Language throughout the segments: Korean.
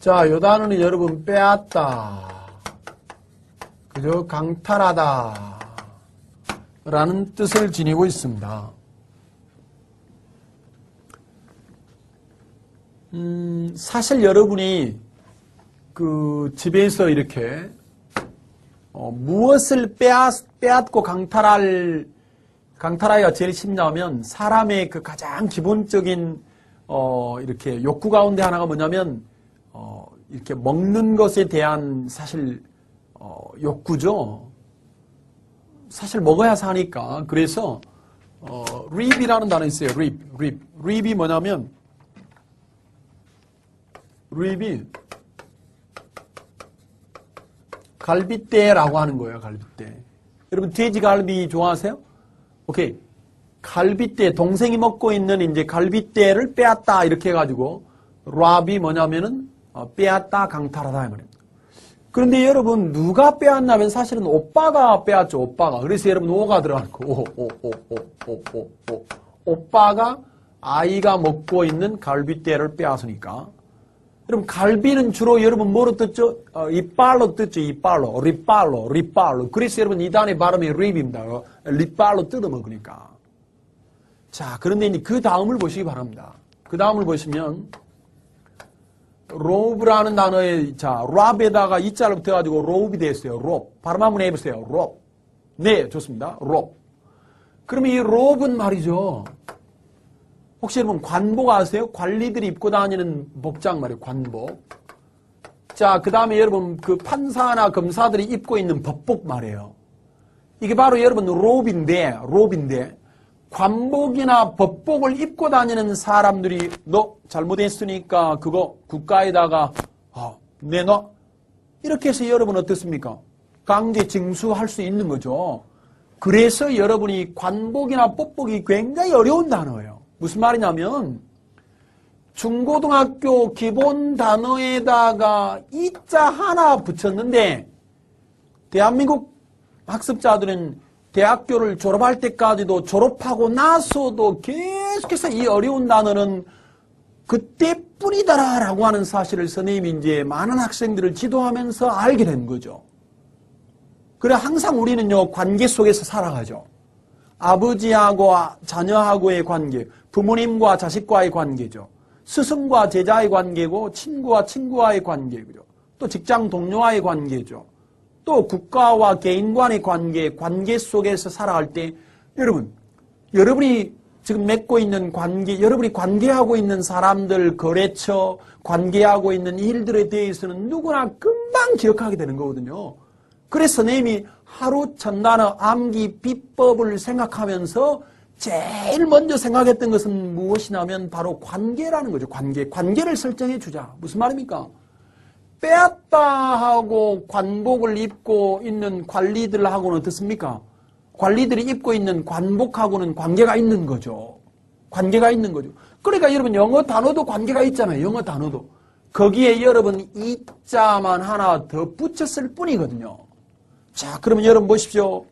자, 요 단어는 여러분 빼앗다. 그죠? 강탈하다. 라는 뜻을 지니고 있습니다. 음, 사실 여러분이 그 집에서 이렇게 어, 무엇을 빼앗, 빼앗고 강탈할, 강탈하기가 제일 쉽냐면 사람의 그 가장 기본적인 어, 이렇게 욕구 가운데 하나가 뭐냐면 어, 이렇게 먹는 것에 대한 사실 어, 욕구죠. 사실 먹어야 사니까. 그래서 어, 립이라는 단어 있어요. 립, 립. 립이 뭐냐면 립이 갈비대라고 하는 거예요. 갈비대. 여러분 돼지갈비 좋아하세요? 오케이. 갈비대 동생이 먹고 있는 이제 갈비대를 빼앗다 이렇게 해가지고 랍이 뭐냐면은 어, 빼앗다 강탈하다 이 말입니다. 그런데 여러분 누가 빼앗나면 사실은 오빠가 빼앗죠. 오빠가. 그래서 여러분 오가 들어가는 거. 오, 오, 오, 오, 오, 오, 오. 오빠가 아이가 먹고 있는 갈비대를 빼앗으니까. 여러분 갈비는 주로 여러분 뭐로 뜯죠? 어, 이빨로 뜯죠. 이빨로. 리빨로. 리빨로. 그래서 여러분 이 단의 발음이 립입니다. 어, 리빨로 뜯어먹으니까. 자, 그런데 이제 그 다음을 보시기 바랍니다. 그 다음을 보시면 로브라는 단어에 자, 랍에다가 이 자를 붙여가지고 로브이 됐어요. 롭. 발음 한번 해보세요. 롭. 네, 좋습니다. 롭. 그러면 이 롭은 말이죠. 혹시 여러분 관복 아세요? 관리들이 입고 다니는 복장 말이에요. 관복. 자, 그 다음에 여러분 그 판사나 검사들이 입고 있는 법복 말이에요. 이게 바로 여러분 롭인데, 롭인데 관복이나 법복을 입고 다니는 사람들이 너 잘못했으니까 그거 국가에다가 어, 내놔 이렇게 해서 여러분 어떻습니까? 강제 징수할 수 있는 거죠. 그래서 여러분이 관복이나 법복이 굉장히 어려운 단어예요. 무슨 말이냐면 중고등학교 기본 단어에다가 이자 하나 붙였는데 대한민국 학습자들은 대학교를 졸업할 때까지도 졸업하고 나서도 계속해서 이 어려운 단어는 그때뿐이다라고 하는 사실을 선생님이 이제 많은 학생들을 지도하면서 알게 된 거죠. 그래 항상 우리는요 관계 속에서 살아가죠. 아버지하고 자녀하고의 관계, 부모님과 자식과의 관계죠. 스승과 제자의 관계고 친구와 친구와의 관계죠. 또 직장 동료와의 관계죠. 또 국가와 개인 간의 관계, 관계 속에서 살아갈 때 여러분, 여러분이 지금 맺고 있는 관계, 여러분이 관계하고 있는 사람들, 거래처, 관계하고 있는 일들에 대해서는 누구나 금방 기억하게 되는 거거든요. 그래서 선생님이 하루 천단어 암기 비법을 생각하면서 제일 먼저 생각했던 것은 무엇이냐면 바로 관계라는 거죠. 관계. 관계를 설정해 주자. 무슨 말입니까? 빼앗다 하고 관복을 입고 있는 관리들하고는 어떻습니까? 관리들이 입고 있는 관복하고는 관계가 있는 거죠. 관계가 있는 거죠. 그러니까 여러분 영어 단어도 관계가 있잖아요. 영어 단어도. 거기에 여러분 이 자만 하나 더 붙였을 뿐이거든요. 자, 그러면 여러분 보십시오.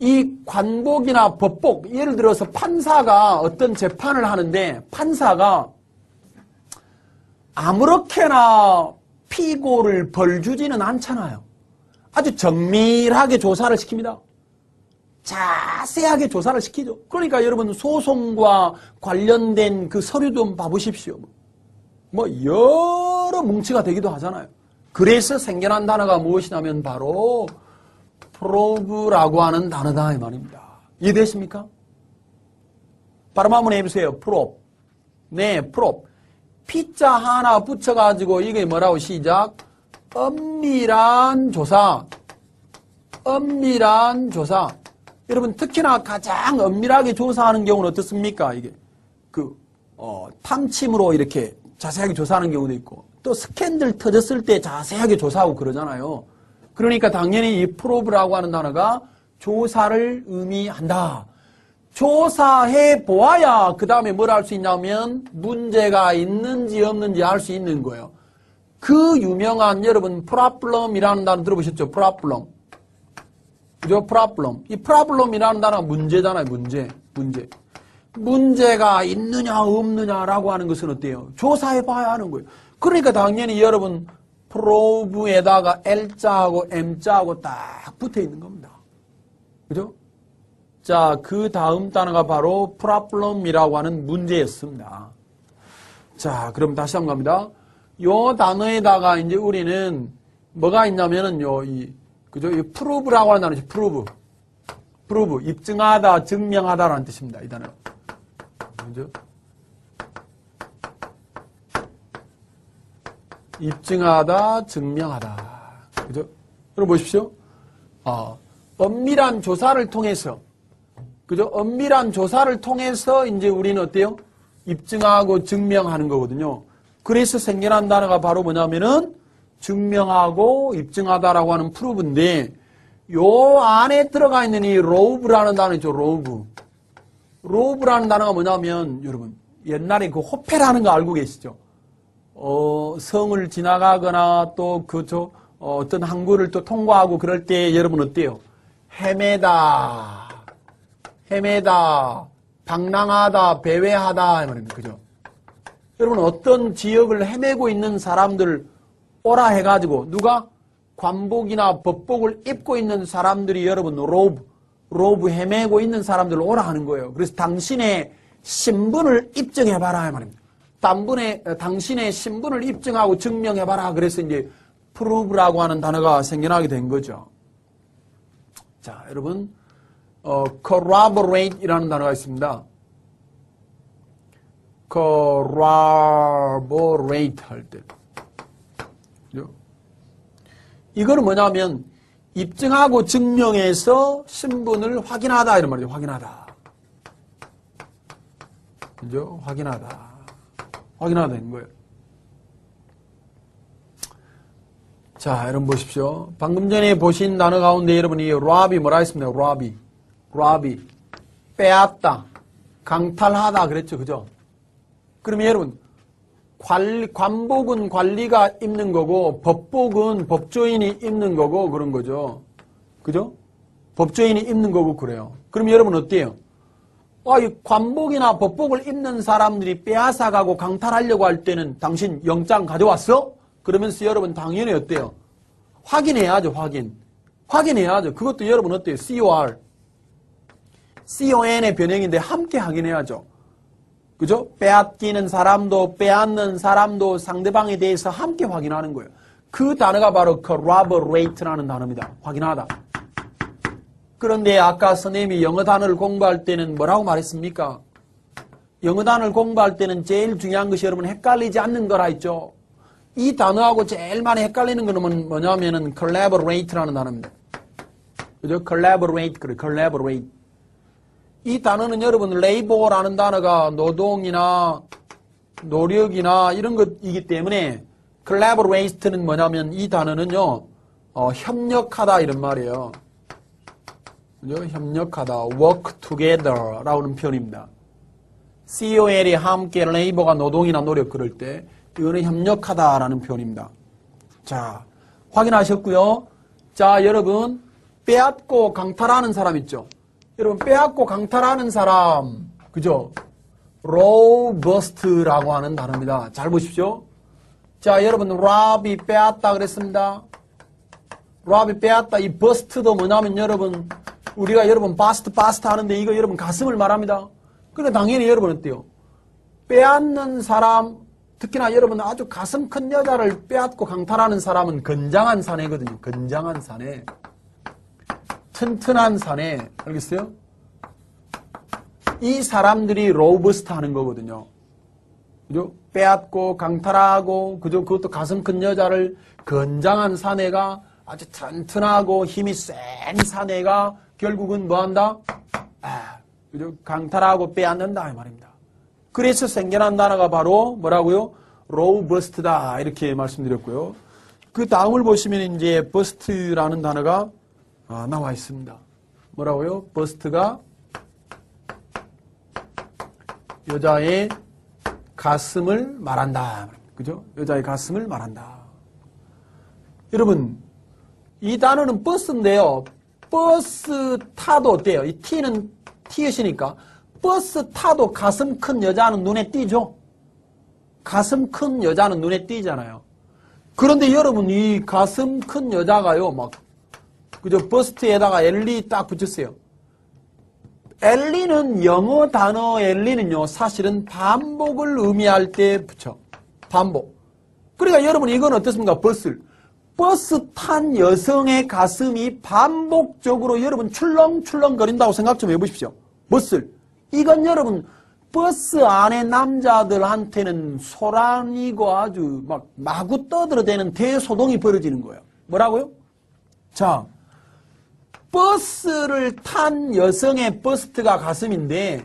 이 관복이나 법복, 예를 들어서 판사가 어떤 재판을 하는데 판사가 아무렇게나 피고를 벌 주지는 않잖아요. 아주 정밀하게 조사를 시킵니다. 자세하게 조사를 시키죠. 그러니까 여러분 소송과 관련된 그 서류 좀 봐보십시오. 뭐 여러 뭉치가 되기도 하잖아요. 그래서 생겨난 단어가 무엇이냐면 바로 프로브라고 하는 단어다 이 말입니다. 이해되십니까? 발음 한번 해보세요. 프롭. 네, 프롭. 피자 하나 붙여가지고 이게 뭐라고 시작? 엄밀한 조사. 엄밀한 조사. 여러분 특히나 가장 엄밀하게 조사하는 경우는 어떻습니까? 이게 그 어, 탐침으로 이렇게 자세하게 조사하는 경우도 있고 또 스캔들 터졌을 때 자세하게 조사하고 그러잖아요. 그러니까 당연히 이 프로브라고 하는 단어가 조사를 의미한다. 조사해 보아야 그 다음에 뭘 할 수 있냐면 문제가 있는지 없는지 알 수 있는 거예요. 그 유명한 여러분 프라블럼이라는 단어 들어보셨죠? 프라블럼. 그죠? 프라블럼. 이 프라블럼이라는 단어가 문제잖아요. 문제. 문제. 문제가 있느냐 없느냐라고 하는 것은 어때요? 조사해 봐야 하는 거예요. 그러니까 당연히 여러분 프로브에다가 L자하고 M자하고 딱 붙어 있는 겁니다. 그죠? 자, 그 다음 단어가 바로 problem이라고 하는 문제였습니다. 자, 그럼 다시 한번 갑니다. 요 단어에다가 이제 우리는 뭐가 있냐면은요, 이, 그죠? 이 prove라고 하는 단어죠. prove. prove. 입증하다, 증명하다라는 뜻입니다. 이 단어. 그죠? 입증하다, 증명하다. 그죠? 그럼 보십시오. 어, 엄밀한 조사를 통해서, 그죠? 엄밀한 조사를 통해서 이제 우리는 어때요? 입증하고 증명하는 거거든요. 그래서 생겨난 단어가 바로 뭐냐면은 증명하고 입증하다라고 하는 프로브인데 요 안에 들어가 있는 이 로브라는 단어죠. 로브. 로브라는 단어가 뭐냐면 여러분 옛날에 그 호패라는 거 알고 계시죠? 어, 성을 지나가거나 또 그저 어, 떤 항구를 또 통과하고 그럴 때 여러분 어때요? 헤매다, 헤매다, 방랑하다, 배회하다 말입니다. 그죠? 여러분 어떤 지역을 헤매고 있는 사람들 오라 해가지고 누가 관복이나 법복을 입고 있는 사람들이 여러분 로브, 로브 헤매고 있는 사람들 오라 하는 거예요. 그래서 당신의 신분을 입증해봐라 말입니다. 당분의, 당신의 신분을 입증하고 증명해봐라. 그래서 이제 prove라고 하는 단어가 생겨나게 된 거죠. 자, 여러분, 어, corroborate이라는 단어가 있습니다. corroborate 할 때. 이거는 뭐냐면, 입증하고 증명해서 신분을 확인하다 이런 말이죠. 확인하다. 그죠? 확인하다. 확인하다 된 거예요. 자, 여러분 보십시오. 방금 전에 보신 단어 가운데 여러분이 로비 뭐라 했습니까? 로비. 로비. 빼앗다. 강탈하다 그랬죠. 그죠? 그러면 여러분 관리, 관복은 관리가 입는 거고 법복은 법조인이 입는 거고 그런 거죠. 그죠? 법조인이 입는 거고 그래요. 그럼 여러분 어때요? 아, 이 관복이나 법복을 입는 사람들이 빼앗아가고 강탈하려고 할 때는 당신 영장 가져왔어? 그러면서 여러분 당연히 어때요? 확인해야죠, 확인. 확인해야죠. 그것도 여러분 어때요? COR. CON의 변형인데 함께 확인해야죠. 그죠? 빼앗기는 사람도 빼앗는 사람도 상대방에 대해서 함께 확인하는 거예요. 그 단어가 바로 corroborate라는 단어입니다. 확인하다. 그런데 아까 선생님이 영어 단어를 공부할 때는 뭐라고 말했습니까? 영어 단어를 공부할 때는 제일 중요한 것이 여러분 헷갈리지 않는 거라 했죠. 이 단어하고 제일 많이 헷갈리는 거는 뭐냐면은 collaborate라는 단어입니다. 그죠? collaborate, collaborate. 이 단어는 여러분 레이버라는 단어가 노동이나 노력이나 이런 것이기 때문에 collaborate는 뭐냐면 이 단어는요, 어, 협력하다 이런 말이에요. 그죠? 협력하다, work together라는 표현입니다. COL이 함께 레이버가 노동이나 노력 그럴 때 이거는 협력하다라는 표현입니다. 자, 확인하셨고요. 자, 여러분 빼앗고 강탈하는 사람 있죠? 여러분 빼앗고 강탈하는 사람 그죠? robust라고 하는 단어입니다. 잘 보십시오. 자, 여러분 rob이 빼앗다 그랬습니다. rob이 빼앗다 이 bust도 뭐냐면 여러분 우리가 여러분 바스트 바스트 하는데 이거 여러분 가슴을 말합니다. 그러니까 당연히 여러분 어때요? 빼앗는 사람 특히나 여러분 아주 가슴 큰 여자를 빼앗고 강탈하는 사람은 건장한 사내거든요. 건장한 사내. 튼튼한 사내. 알겠어요? 이 사람들이 로브스트 하는 거거든요. 그죠? 빼앗고 강탈하고 그죠? 그것도 가슴 큰 여자를 건장한 사내가 아주 튼튼하고 힘이 센 사내가 결국은 뭐 한다? 아, 그죠? 강탈하고 빼앗는다 이 말입니다. 그래서 생겨난 단어가 바로 뭐라고요? 로버스트다 이렇게 말씀드렸고요. 그 다음을 보시면 이제 버스트라는 단어가 아, 나와 있습니다. 뭐라고요? 버스트가 여자의 가슴을 말한다. 그죠? 여자의 가슴을 말한다. 여러분, 이 단어는 버스인데요. 버스 타도 어때요? 이 T는 티엇이니까 버스 타도 가슴 큰 여자는 눈에 띄죠? 가슴 큰 여자는 눈에 띄잖아요. 그런데 여러분 이 가슴 큰 여자가요 막 그저 버스트에다가 엘리 딱 붙였어요. 엘리는 영어 단어 엘리는요 사실은 반복을 의미할 때 붙여 반복. 그러니까 여러분 이건 어떻습니까? 버스 버스 탄 여성의 가슴이 반복적으로 여러분 출렁출렁 거린다고 생각 좀 해보십시오. 버스 이건 여러분 버스 안에 남자들한테는 소란이고 아주 막 마구 떠들어대는 대소동이 벌어지는 거예요. 뭐라고요? 자, 버스를 탄 여성의 버스트가 가슴인데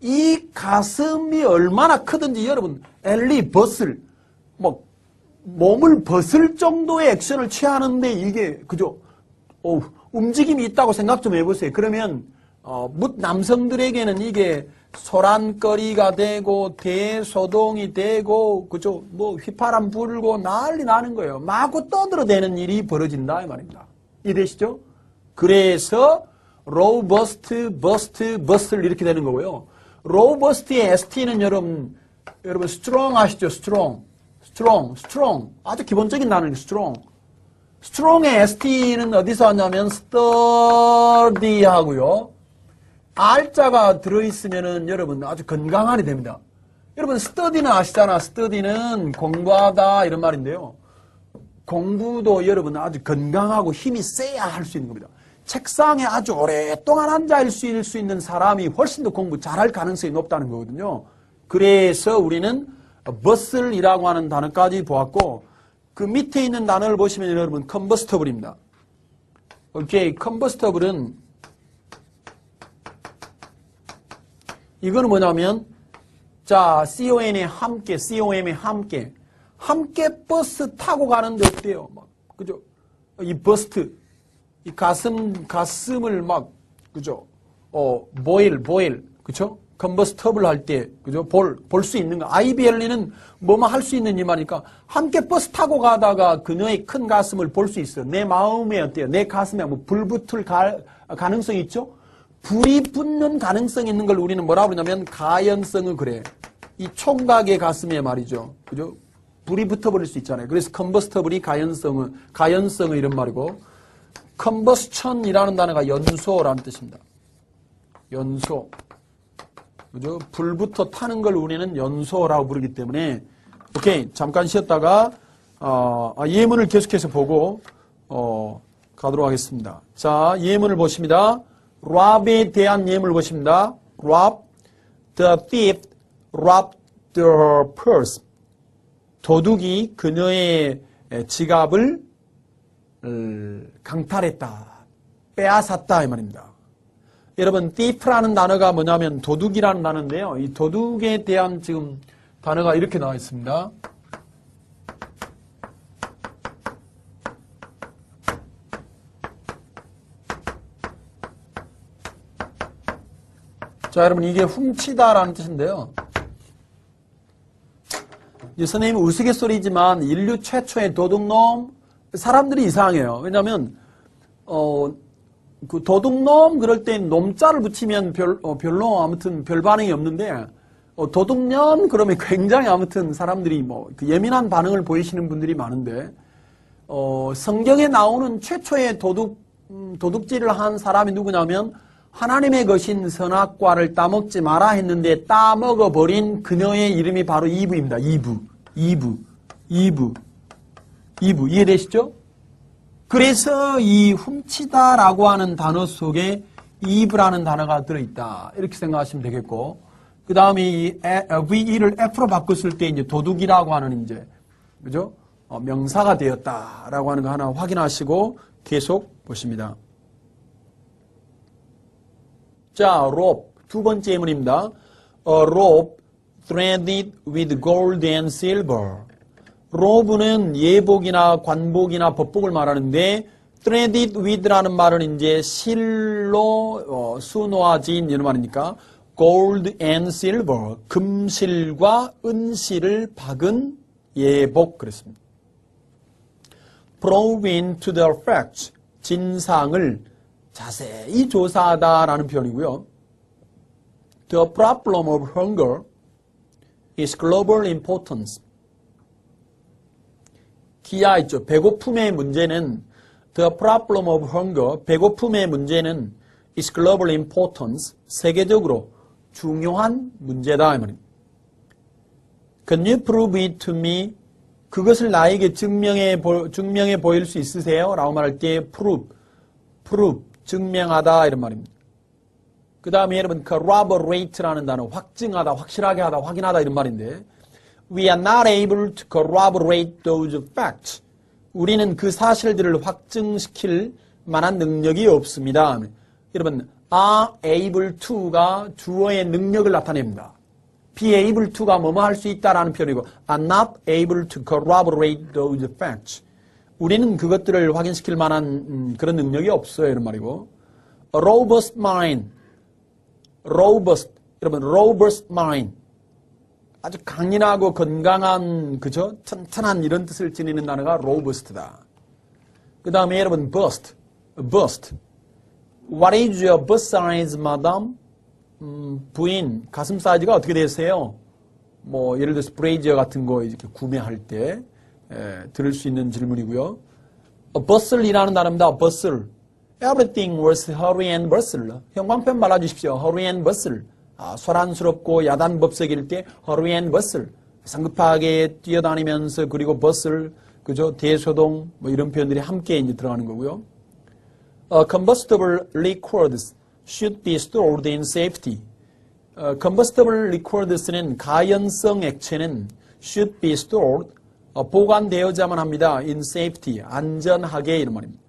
이 가슴이 얼마나 크든지 여러분 엘리 버스를 뭐 몸을 벗을 정도의 액션을 취하는데 이게 그죠? 어, 움직임이 있다고 생각 좀 해보세요. 그러면 어, 묻 남성들에게는 이게 소란거리가 되고 대소동이 되고 그죠? 뭐 휘파람 불고 난리 나는 거예요. 마구 떠들어대는 일이 벌어진다 이 말입니다. 이해되시죠? 그래서 로버스트, 버스트, 버스를 이렇게 되는 거고요. 로버스트의 ST는 여러분 여러분 스트롱 아시죠? 스트롱. 스트롱, 스트롱. 아주 기본적인 단어는 스트롱. 스트롱의 ST는 어디서 왔냐면 스터디 하고요. R자가 들어있으면은 여러분 아주 건강하게 됩니다. 여러분 스터디는 아시잖아. 스터디는 공부하다 이런 말인데요. 공부도 여러분 아주 건강하고 힘이 세야 할 수 있는 겁니다. 책상에 아주 오랫동안 앉아 있을 수 있는 사람이 훨씬 더 공부 잘할 가능성이 높다는 거거든요. 그래서 우리는 버슬이라고 하는 단어까지 보았고 그 밑에 있는 단어를 보시면 여러분 컨버스터블입니다. 오케이, 컨버스터블은 이거는 뭐냐면 자, CON에 함께, COM에 함께 함께 버스 타고 가는데 어때요? 막 그죠? 이 버스트 이 가슴 가슴을 막 그죠? 어 보일 보일 그죠? 컨버스터블 할 때 그죠? 볼 볼 수 있는 거. IBL리는 뭐만 할 수 있는 이 말이니까 함께 버스 타고 가다가 그녀의 큰 가슴을 볼 수 있어. 내 마음에 어때요? 내 가슴에 뭐 불 붙을 가, 가능성이 있죠? 불이 붙는 가능성이 있는 걸 우리는 뭐라고 그러냐면 가연성을 그래. 이 총각의 가슴에 말이죠. 그죠? 불이 붙어버릴 수 있잖아요. 그래서 컨버스터블이 가연성을, 가연성을 이런 말이고, 컨버스천이라는 단어가 연소라는 뜻입니다. 연소. 그죠? 불부터 타는 걸 우리는 연소라고 부르기 때문에, 오케이. 잠깐 쉬었다가, 어, 아, 예문을 계속해서 보고, 어, 가도록 하겠습니다. 자, 예문을 보십니다. 랍에 대한 예문을 보십니다. 랍, the thief robbed her purse. 도둑이 그녀의 지갑을 강탈했다. 빼앗았다. 이 말입니다. 여러분, thief라는 단어가 뭐냐면 도둑이라는 단어인데요. 이 도둑에 대한 지금 단어가 이렇게 나와 있습니다. 자, 여러분, 이게 훔치다라는 뜻인데요. 선생님이 우스갯소리지만 인류 최초의 도둑놈 사람들이 이상해요. 왜냐하면 어, 그 도둑놈 그럴 땐 놈자를 붙이면 별, 어, 별로 아무튼 별 반응이 없는데 어, 도둑년 그러면 굉장히 아무튼 사람들이 뭐 그 예민한 반응을 보이시는 분들이 많은데 어, 성경에 나오는 최초의 도둑 음, 도둑질을 한 사람이 누구냐면 하나님의 것인 선악과를 따먹지 마라 했는데 따먹어 버린 그녀의 이름이 바로 이브입니다. 이브, 이브, 이브, 이브 이해되시죠? 그래서 이 훔치다라고 하는 단어 속에 이브라는 단어가 들어있다 이렇게 생각하시면 되겠고 그 다음에 이 VE를 F로 바꿨을 때 이제 도둑이라고 하는 이제 그죠? 어, 명사가 되었다라고 하는 거 하나 확인하시고 계속 보십니다. 자, rope. 두 번째 예문입니다. A rope threaded with gold and silver. 로브는 예복이나 관복이나 법복을 말하는데 threaded with라는 말은 이제 실로 어, 수놓아진 이런 말이니까 gold and silver 금실과 은실을 박은 예복 그랬습니다. probe into the facts 진상을 자세히 조사하다라는 표현이고요. The problem of hunger is global importance. 기아 있죠. 배고픔의 문제는 the problem of hunger, 배고픔의 문제는 is global importance, 세계적으로 중요한 문제다 이 말입니다. Can you prove it to me? 그것을 나에게 증명해, 보, 증명해 보일 수 있으세요? 라고 말할 때 prove, prove, 증명하다 이런 말입니다. 그 다음에 여러분 corroborate라는 단어 확증하다, 확실하게 하다, 확인하다 이런 말인데 We are not able to corroborate those facts. 우리는 그 사실들을 확증시킬 만한 능력이 없습니다. 여러분 are able to가 주어의 능력을 나타냅니다. be able to가 뭐뭐 할 수 있다라는 표현이고 are not able to corroborate those facts. 우리는 그것들을 확인시킬 만한 음, 그런 능력이 없어요. 이런 말이고 robust mind robust 여러분 robust mind 아주 강인하고 건강한 그죠 튼튼한 이런 뜻을 지니는 단어가 robust다. 그 다음에 여러분 bust bust What is your bust size, madam? 음, 부인 가슴 사이즈가 어떻게 되세요? 뭐 예를 들어서 브레이지어 같은 거 이렇게 구매할 때 에, 들을 수 있는 질문이고요. A bustle이라는 단어입니다. bustle. Everything was hurry and bustle. 형광펜 발라주십시오. hurry and bustle. 아, 소란스럽고 야단법석일 때 and bustle. 상급하게 뛰어다니면서 그리고 bustle, 그죠? 대소동 뭐 이런 표현들이 함께 이제 들어가는 거고요. Uh, combustible liquids should be stored in safety. Uh, combustible liquids는 가연성 액체는 should be stored 어, 보관되어야만 합니다. in safety 안전하게 이런 말입니다.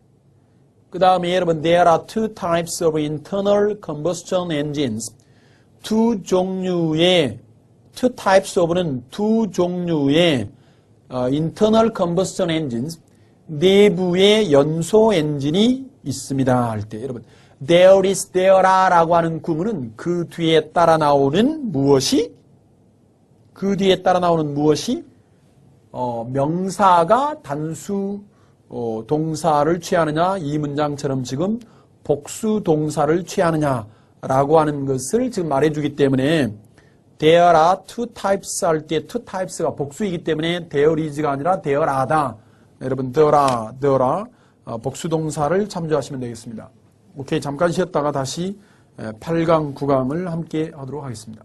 그 다음에 여러분 there are two types of internal combustion engines. 두 종류의 two types of는 두 종류의 어, internal combustion engines 내부의 연소 엔진이 있습니다. 할 때 여러분 there is there are라고 하는 구문은 그 뒤에 따라 나오는 무엇이? 그 뒤에 따라 나오는 무엇이? 어, 명사가 단수 어, 동사를 취하느냐 이 문장처럼 지금 복수 동사를 취하느냐 라고 하는 것을 지금 말해주기 때문에 there are two types 할 때 two types가 복수이기 때문에 there is가 아니라 there are다. 여러분 there are, there are 어, 복수 동사를 참조하시면 되겠습니다. 오케이 잠깐 쉬었다가 다시 8강, 9강을 함께 하도록 하겠습니다.